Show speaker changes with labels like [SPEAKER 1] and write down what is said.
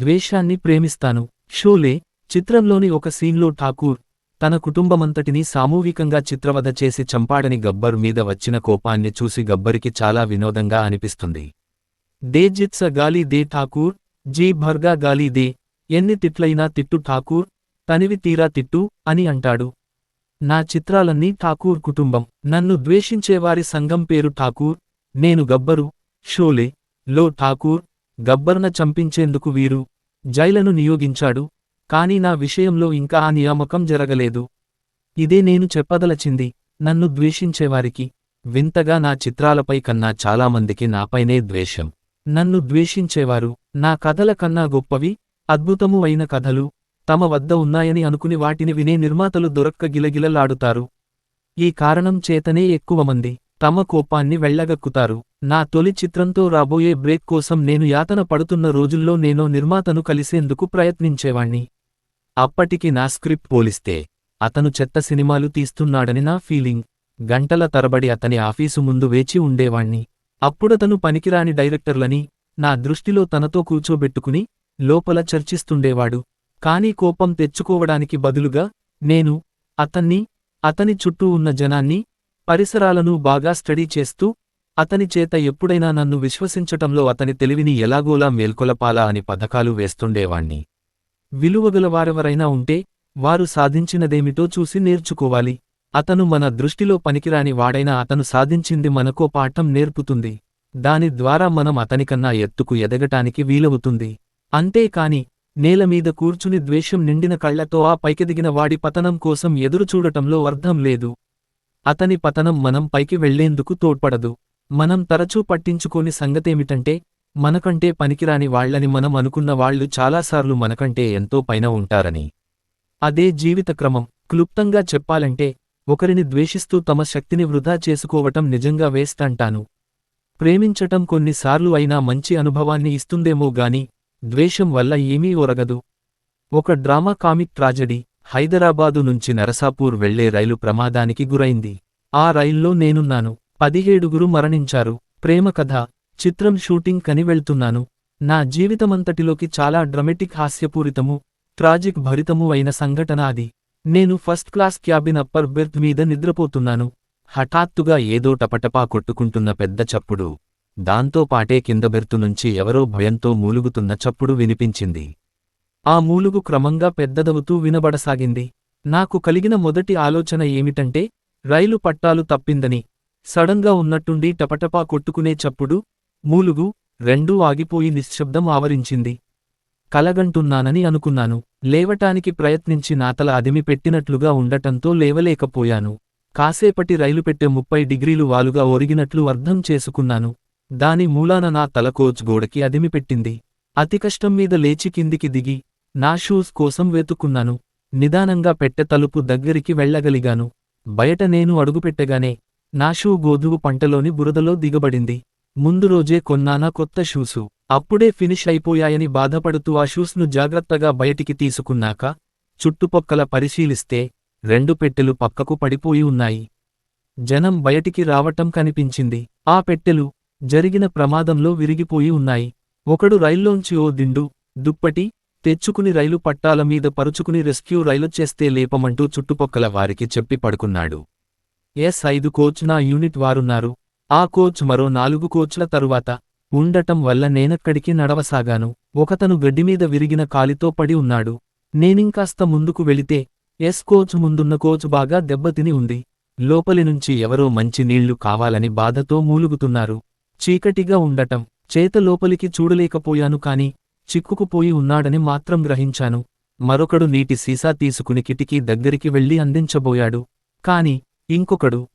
[SPEAKER 1] ద్వేషాన్ని ప్రేమిస్తాను. షోలే చిత్రంలోని ఒక సీన్లో ఠాకూర్ తన కుటుంబమంతటినీ సామూహికంగా చిత్రవధ చేసి చంపాడని గబ్బర్ మీద వచ్చిన కోపాన్ని చూసి గబ్బరికి చాలా వినోదంగా అనిపిస్తుంది. దే జిత్స గాలి దే ఠాకూర్ జీ భర్గా గాలి దే ఎన్ని తిట్లైనా తిట్టు ఠాకూర్ తనివి తీరా తిట్టు అని అంటాడు. నా చిత్రాలన్నీ ఠాకూర్ కుటుంబం నన్ను ద్వేషించేవారి సంఘం పేరు ఠాకూర్ నేను గబ్బరు షోలే లో ఠాకూర్ గబ్బర్న చంపించేందుకు వీరు జైలను నియోగించాడు. కాని నా విషయంలో ఇంకా ఆ నియామకం జరగలేదు. ఇదే నేను చెప్పదలచింది. నన్ను ద్వేషించేవారికి. వింతగా నా చిత్రాలపై కన్నా చాలామందికి నాపైనే ద్వేషం. నన్ను ద్వేషించేవారు. నా కథల కన్నా గొప్పవి అద్భుతము అయిన కథలు. తమ వద్ద ఉన్నాయని అనుకుని వాటిని వినే నిర్మాతలు దొరక్క గిలగిలలాడుతారు. ఈ కారణం చేతనే ఎక్కువ మంది తమ కోపాన్ని వెళ్ళగక్కుతారు నా తొలి చిత్రంతో రాబోయే బ్రేక్ కోసం నేను యాతన పడుతున్న రోజుల్లో నేను నిర్మాతను కలిసేందుకు ప్రయత్నించేవాణ్ణి. అప్పటికి నా స్క్రిప్ట్ పోలిస్తే అతను చెత్త సినిమాలు తీస్తున్నాడని నా ఫీలింగ్. గంటల తరబడి అతని ఆఫీసు ముందు వేచి ఉండేవాణ్ణి. అప్పుడతను పనికిరాని డైరెక్టర్లని నా దృష్టిలో తనతో కూర్చోబెట్టుకుని లోపల చర్చిస్తుండేవాడు. కాని కోపం తెచ్చుకోవడానికి బదులుగా నేను అతన్ని అతని చుట్టూ ఉన్న జనాన్ని పరిసరాలను బాగా స్టడీ చేస్తూ అతని చేత ఎప్పుడైనా నన్ను విశ్వసించటంలో అతని తెలివిని ఎలాగోలా మేల్కొలపాలా అని పథకాలు వేస్తుండేవాణ్ణి. విలువగలవారెవరైనా ఉంటే వారు సాధించినదేమిటో చూసి నేర్చుకోవాలి. అతను మన దృష్టిలో పనికిరాని వాడైనా అతను సాధించింది మనకో పాఠం నేర్పుతుంది. దాని ద్వారా మనం అతనికన్నా ఎత్తుకు ఎదగటానికి వీలవుతుంది. అంతేకాని నేలమీద కూర్చుని ద్వేషం నిండిన కళ్ళతో ఆ పైకెదిగిన వాడి పతనం కోసం ఎదురుచూడటంలో అర్థం లేదు. అతని పతనం మనం పైకి వెళ్ళేందుకు తోడ్పడదు. మనం తరచూ పట్టించుకోని సంగతేమిటంటే మనకంటే పనికిరాని వాళ్ళని మనం అనుకున్న వాళ్ళు చాలాసార్లు మనకంటే ఎంతో పైన ఉంటారని. అదే జీవితక్రమం. క్లుప్తంగా చెప్పాలంటే ఒకరిని ద్వేషిస్తూ తమ శక్తిని వృధా చేసుకోవటం నిజంగా వేస్తంటాను ప్రేమించటం కొన్నిసార్లు అయినా మంచి అనుభవాన్ని ఇస్తుందేమో గాని ద్వేషం వల్ల ఏమీ ఒరగదు. ఒక డ్రామా కామిక్ ట్రాజడీ. హైదరాబాదు నుంచి నరసాపూర్ వెళ్ళే రైలు ప్రమాదానికి గురైంది. ఆ రైల్లో నేనున్నాను. పదిహేడుగురు మరణించారు. ప్రేమ కథ. చిత్రం షూటింగ్ కని వెళ్తున్నాను. నా జీవితమంతటిలోకి చాలా డ్రమెటిక్ హాస్యపూరితము ట్రాజిక్ భరితము అయిన సంఘటన అది. నేను first class cabin upper berth మీద నిద్రపోతున్నాను. హఠాత్తుగా ఏదో టపటపా కొట్టుకుంటున్న పెద్ద చప్పుడు. దాంతో పాటే కింద బెర్తు నుంచి ఎవరో భయంతో మూలుగుతున్న చప్పుడు వినిపించింది. ఆ మూలుగు క్రమంగా పెద్దదవుతూ వినబడసాగింది. నాకు కలిగిన మొదటి ఆలోచన ఏమిటంటే రైలు పట్టాలు తప్పిందని. సడన్గా ఉన్నట్టుండి టపటపా కొట్టుకునే చప్పుడు మూలుగు రెండూ ఆగిపోయి నిశ్శబ్దం ఆవరించింది. కలగంటున్నానని అనుకున్నాను. లేవటానికి ప్రయత్నించి నాతల అదిమి పెట్టినట్లుగా ఉండటంతో లేవలేకపోయాను. కాసేపటి రైలు పెట్టే ముప్పై డిగ్రీలు వాలుగా ఒరిగినట్లు అర్థం చేసుకున్నాను. దాని మూలాన నా తల కోచ్ గోడకి అదిమిపెట్టింది అతి కష్టం మీద లేచి కిందికి దిగి నా షూస్ కోసం వెతుక్కున్నాను. నిదానంగా పెట్టె తలుపు దగ్గరికి వెళ్ళగలిగాను బయట నేను అడుగుపెట్టగానే నా షూ గోధువు పంటలోని బురదలో దిగబడింది. ముందు రోజే కొన్నానా కొత్త షూసు. అప్పుడే ఫినిష్ అయిపోయాయని బాధపడుతూ ఆ షూస్ను జాగ్రత్తగా బయటికి తీసుకున్నాక చుట్టుపక్కల పరిశీలిస్తే రెండు పెట్టెలు పక్కకు పడిపోయి ఉన్నాయి. జనం బయటికి రావటం కనిపించింది. ఆ పెట్టెలు జరిగిన ప్రమాదంలో విరిగిపోయి ఉన్నాయి. ఒకడు రైల్లోంచి ఓ దిండు దుప్పటి తెచ్చుకుని రైలు పట్టాల మీద పరుచుకుని రెస్క్యూ రైలు చేస్తే లేపమంటూ చుట్టుపక్కల వారికి చెప్పి పడుకున్నాడు. ఎస్ ఐదు కోచ్ నా యూనిట్ వారున్నారు. ఆ కోచ్ మరో నాలుగు కోచ్ల తరువాత ఉండటం వల్ల నేనక్కడికి నడవసాగాను. ఒకతను గడ్డిమీద విరిగిన కాలితో పడి ఉన్నాడు. నేనింకాస్త ముందుకు వెళితే ఎస్ కోచ్ ముందున్న కోచ్ బాగా దెబ్బతిని ఉంది. లోపలి నుంచి ఎవరో మంచి నీళ్ళు కావాలని బాధతో మూలుగుతున్నారు. చీకటిగా ఉండటం చేత లోపలికి చూడలేకపోయాను కాని చిక్కుకుపోయి ఉన్నాడని మాత్రం గ్రహించాను. మరొకడు నీటి సీసా తీసుకుని కిటికీ దగ్గరికి వెళ్ళి అందించబోయాడు. కాని ఇంకొకడు